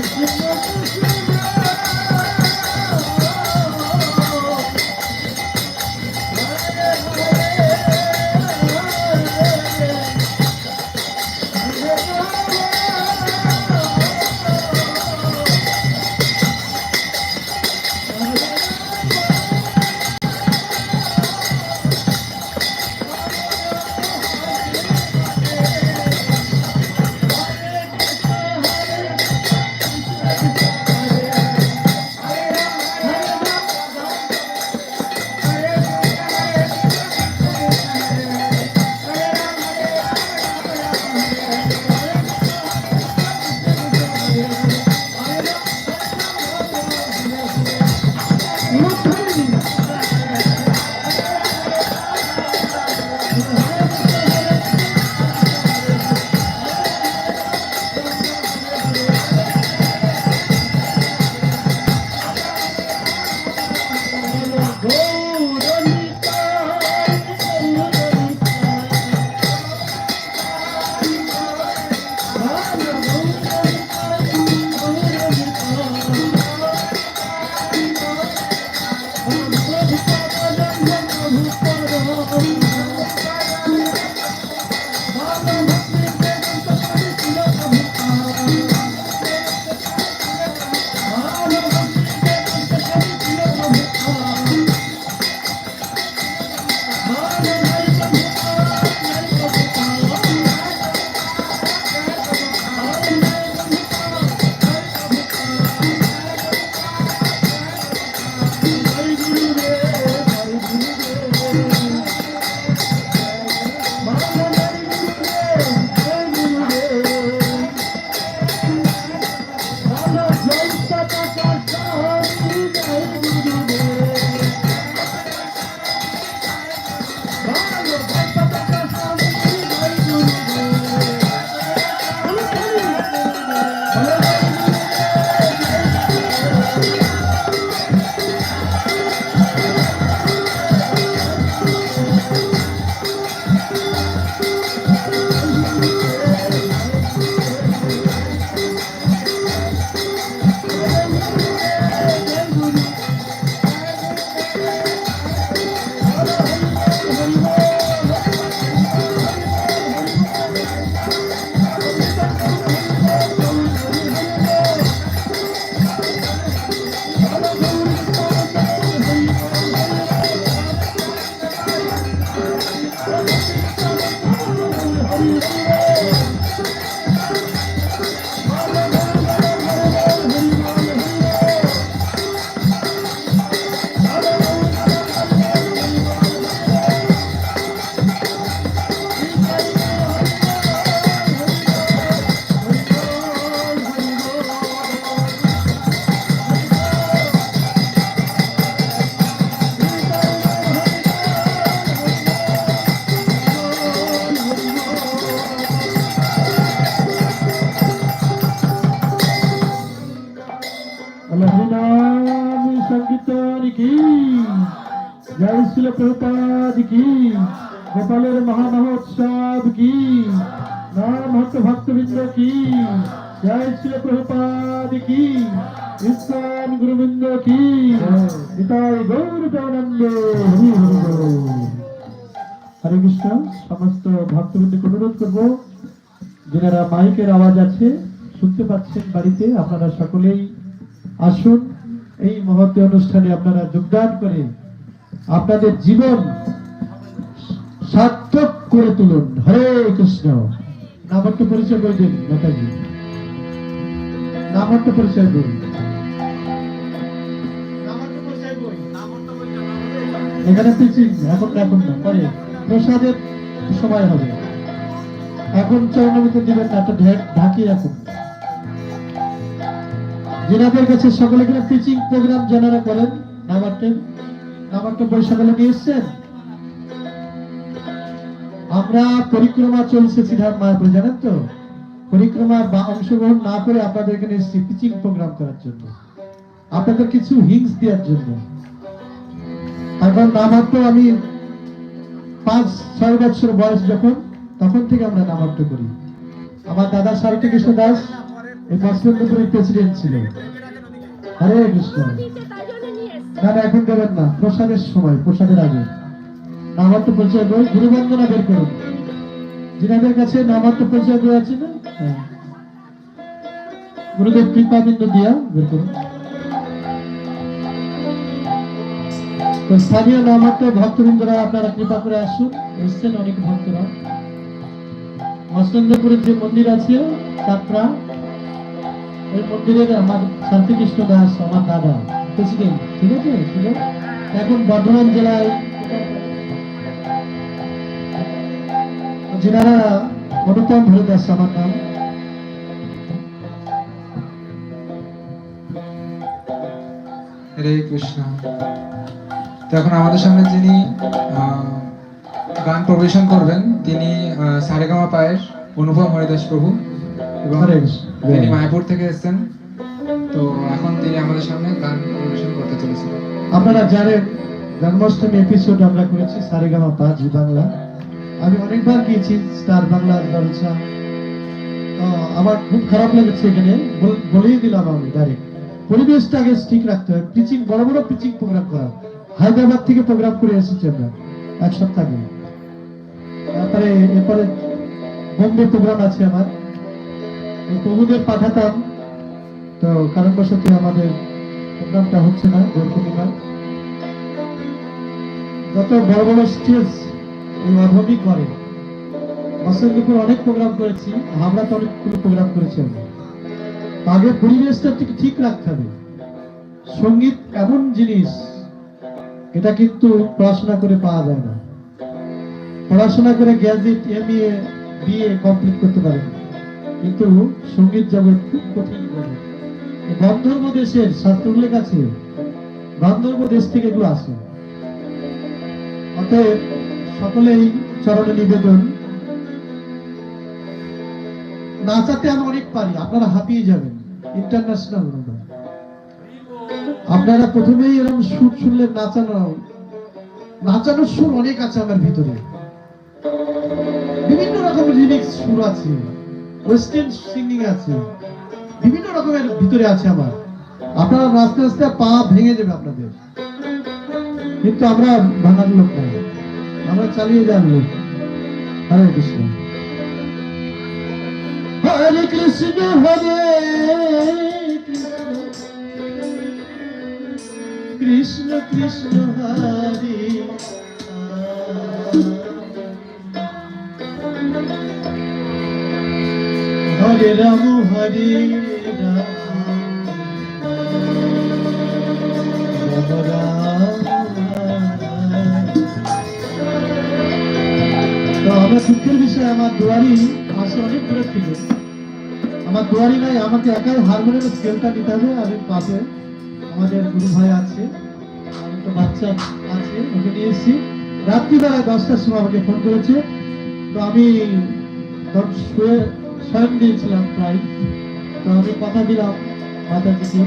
Спасибо. ¡Vamos! অটলের মহামহোৎসব কি? নাম ভক্ত ভক্তবৃন্দ কি? জয় শ্রী প্রভুপাদ কি? ইসলাম গুরুবৃন্দ কি? নিতাই গৌরানন্দ হরি হরি হরে কৃষ্ণ, সমস্ত ভক্তবৃন্দকে অনুরোধ করব যেনারা মাইকের আওয়াজ আছে, শুনতে পাচ্ছেন বাড়িতে, আপনারা সকলেই আসুন। এই মহতে অনুষ্ঠানে আপনারা যোগদান করে আপনাদের জীবন সার্থক করে তুলুন। হরে কৃষ্ণ। নামাট্য পরিচয় করে দিন, নেতাজি। নামাট্য পরিচয় করুন এখানে পিচিং এখন এখন না, পরে প্রসাদের সময় হবে। এখন চরণমিতে দিবেন না একটা ঢেক রাখুন। যেনাদের কাছে সকলে কিনা পিচিং প্রোগ্রাম যারা করেন। নামারটেন নামারটা বই সকলে নিয়ে এসছেন? আমরা পরিক্রমা চলছে সিদ্ধার্থ মায়াপুর, জানেন তো? পরিক্রমা বা অংশগ্রহণ না করে আপনাদের এখানে এসেছি প্রোগ্রাম করার জন্য। আপনাদের কিছু হিংস দেওয়ার জন্য। এখন নামাত্র আমি পাঁচ, ছয় বছর বয়স যখন, তখন থেকে আমরা নামাত্র করি। আমার দাদা সারথী কৃষ্ণ দাস, এই মসলিমপুরের প্রেসিডেন্ট ছিল। হরে কৃষ্ণ। না, এখন দেবেন না। প্রসাদের সময়, প্রসাদের আগে। নামাত্র পরিচয় বই গুরুবন্দনা বের করুন যিনাদের কাছে নামাত্র পরিচয় বই আছে না? হ্যাঁ। গুরুদেব কৃপাবিন্দু দিয়া বের করুন। স্থানীয় নামাত্র ভক্তবৃন্দরা আপনারা কৃপা করে আসুন। এসছেন অনেক ভক্তরা। মসলন্দপুরের যে মন্দির আছে চাত্রা ওই মন্দিরের আমার শান্তিকৃষ্ণ দাস, আমার দাদা। প্রেসিডেন্ট ঠিক আছে? এখন বর্ধমান জেলায় যেনারা অনুপম হরি দাস আমার নাম। হরে কৃষ্ণ। তো এখন আমাদের সামনে যিনি গান পরিবেশন করবেন তিনি সারেগামা পায়ের অনুপম হরিদাস প্রভু এবং তিনি মায়াপুর থেকে এসেছেন। তো এখন তিনি আমাদের সামনে গান পরিবেশন করতে চলেছেন। আপনারা জানেন জন্মাষ্টমী এপিসোড আমরা করেছি সারেগামা পা জি বাংলা। আমি অনেকবার গিয়েছি স্টার বাংলা জলসা আমার খুব খারাপ লেগেছে এখানে। বলেই দিলাম আমি ডাইরেক্ট পরিবেশটা আগে ঠিক রাখতে হবে। পিচিং বড় বড় পিচিং প্রোগ্রাম করা। হায়দ্রাবাদ থেকে প্রোগ্রাম করে এসেছি আমরা, এক সপ্তাহ তারপরে এরপরে বোম্বে প্রোগ্রাম আছে আমার। প্রভুদের পাঠাতাম। তো কারণবশত আমাদের প্রোগ্রামটা হচ্ছে না দোল যত বড় বড় স্টেজ অধমই করে বসন্তপুর অনেক প্রোগ্রাম করেছি হাবড়াতে অনেকগুলো প্রোগ্রাম করেছি আমরা। আগে পরিবেশটা ঠিক ঠিক রাখতে হবে। সংগীত এমন জিনিস, এটা কিন্তু পড়াশোনা করে পাওয়া যায় না। পড়াশোনা করে গ্যাজেট এম এ বিএ কমপ্লিট করতে পারে কিন্তু সংগীত জগৎ খুব কঠিন এই গন্ধর্ব দেশের শাস্ত্র উল্লেখ আছে গন্ধর্ব দেশ থেকে এগুলো আসে। অতএব সকলেই চরণে নিবেদন। নাচাতে আমি অনেক পারি, আপনারা হাঁপিয়ে যাবেন। ইন্টারন্যাশনাল আপনারা প্রথমেই এরকম সুর শুনলে নাচানো নাচানোর সুর অনেক আছে আমার ভিতরে। বিভিন্ন রকমের রিমিক্স সুর আছে। ওয়েস্টার্ন সিঙ্গিং আছে। বিভিন্ন রকমের ভিতরে আছে আমার। আপনারা নাচতে নাচতে পা ভেঙে যাবে আপনাদের। কিন্তু আমরা ভাঙার লোক নয়। আমরা চালিয়ে যাওয়ার লোক হরে কৃষ্ণ হরে কৃষ্ণ হরে কৃষ্ণ কৃষ্ণ হরে হরে রাম হরে রাম বিষয় আমার দুয়ারি আসে অনেক দূরে থেকে আমার দুয়ারি নাই, আমাকে একাই হারমোনিয়ামের স্কেলটা নিতে হবে আমি পাশে আমাদের গুরু ভাই আছে, আর একটা বাচ্চা আছে, ওকে নিয়ে এসেছি। রাত্রিবেলায় দশটার সময় আমাকে ফোন করেছে। তো আমি শুয়ে স্বয়ং দিয়েছিলাম প্রায়। তো আমি কথা দিলাম মাতাজিকে।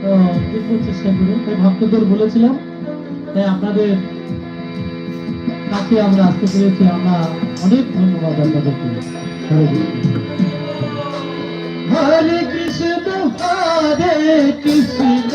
তো চেষ্টা করে তাই ভক্তদের বলেছিলাম, তাই আপনাদের কাছে আমরা আসতে পেরেছি আমরা অনেক ধন্যবাদ আপনাদেরকে। হরে কৃষ্ণ হরে কৃষ্ণ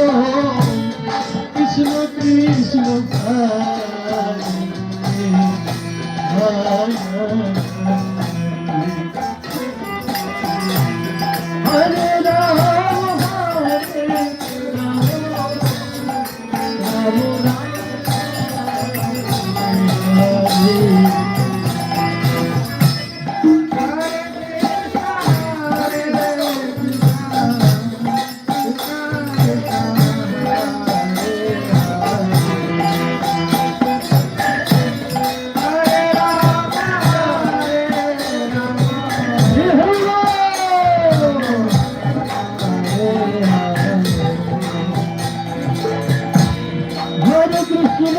ছিল